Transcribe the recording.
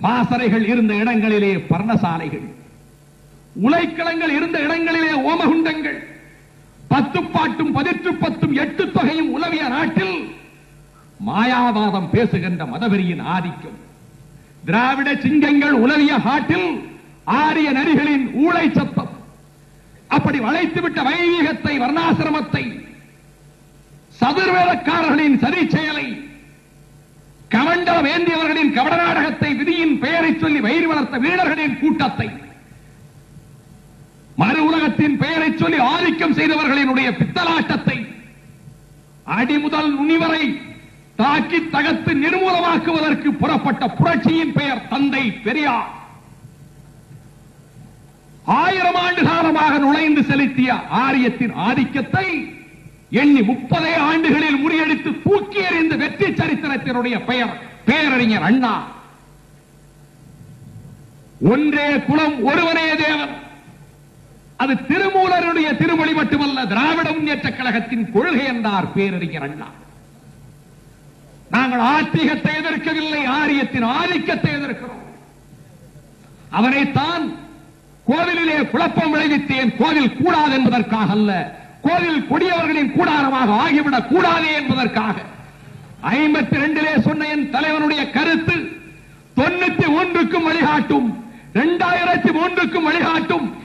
பாசறைகள் இருந்த இடங்களிலே பர்ணசாலைகள் உலைக்களங்கள் இருந்த இடங்களிலே ஓமகுண்டங்கள் பத்து பாட்டும் பதிற்று பத்தும் எட்டு தொகையும் உலவிய நாட்டில் மாயாவாதம் பேசுகின்ற மதவெறியின் ஆதிக்கம். திராவிட சிங்கங்கள் உலவிய காட்டில் ஆரிய நரிகளின் ஊழை சத்தம். அப்படி வளைத்துவிட்ட வைவீகத்தை வர்ணாசிரமத்தை சதுர்வேதக்காரர்களின் சரி வளர்த்த வீரர்களின் கூட்டத்தை. மறு உலகத்தின் பெயரை சொல்லி ஆதிக்கம் செய்தவர்களினுடைய பித்தலாட்டத்தை அடிமுதல் நுனிவரை தாக்கி தகத்து நிர்மூலமாக்குவதற்கு புறப்பட்ட புரட்சியின் பெயர் தந்தை பெரியார். ஆயிரம் ஆண்டு காலமாக நுழைந்து செலுத்திய ஆரியத்தின் ஆதிக்கத்தை எண்ணி முப்பதே ஆண்டுகளில் முறியடித்து தூக்கி எறிந்த வெற்றி சரித்திரத்தினுடைய பெயர் பேரறிஞர் அண்ணா. ஒன்றே குலம் ஒருவனே தேவன். அது திருமூலருடைய திருமொழி மட்டுமல்ல திராவிட முன்னேற்ற கழகத்தின் கொள்கை என்றார் பேரறிஞர் அண்ணா. நாங்கள் ஆத்திகத்தை எதிர்க்கவில்லை ஆரியத்தின் ஆதிக்கத்தை எதிர்க்கிறோம். அவனைத்தான் கோவிலிலே குழப்பம் விளைவித்தேன் கோவில் கூடாது என்பதற்காக அல்ல கோவில் கொடியவர்களின் கூடாரமாக ஆகிவிடக் கூடாதே என்பதற்காக. ஐம்பத்தி ரெண்டிலே சொன்ன என் தலைவனுடைய கருத்து தொண்ணூத்தி ஒன்றுக்கும் வழிகாட்டும். இரண்டாயிரத்தி மூன்றுக்கும் வழிகாட்டும்.